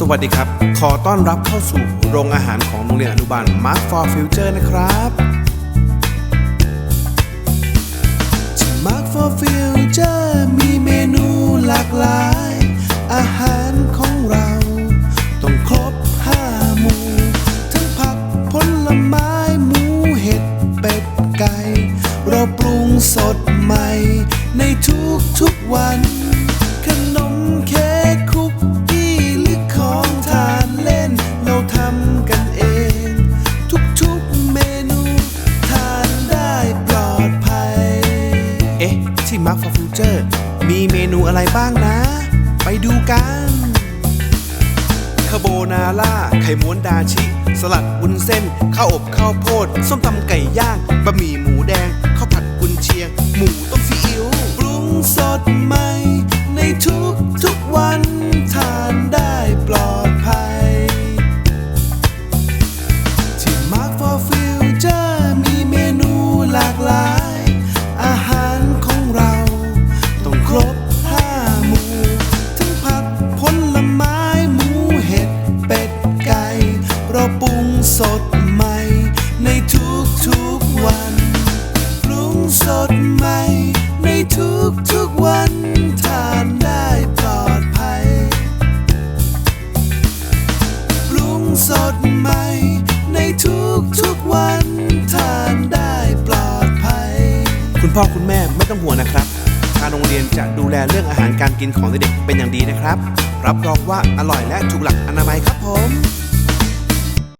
สวัสดีครับ ขอต้อนรับเข้าสู่โรงอาหารของโรงเรียนอนุบาล Mark for Future นะครับที่ Mark for Future มีเมนูหลากหลาย อาหารของเราต้องครบห้าหมู่ทั้งผักผลไม้หมูเห็ดเป็ดไก่ เราปรุงสดใหม่ ในทุกทุกๆวัน Mark for Future มีเมนูอะไรบ้างนะ ไปดูกันคาโบนาร่า ไข่ม้วนดาชิ สลัดวุ้นเส้น ข้าวอบข้าวโพด ส้มตำไก่ย่าง บะหมี่ สดใหม่ ในทุกทุกวันปรุงสดใหม่ ในทุกทุกๆวันทานได้ปลอดภัยปรุงสดใหม่ ในทุกทุกๆวันทานได้ปลอดภัย คุณพ่อคุณแม่ไม่ต้องห่วงนะครับ ทางโรงเรียนจะดูแลเรื่องอาหารการกินของเด็กๆเป็นอย่างดีนะครับ รับรองว่าอร่อยและถูกหลักอนามัยครับผม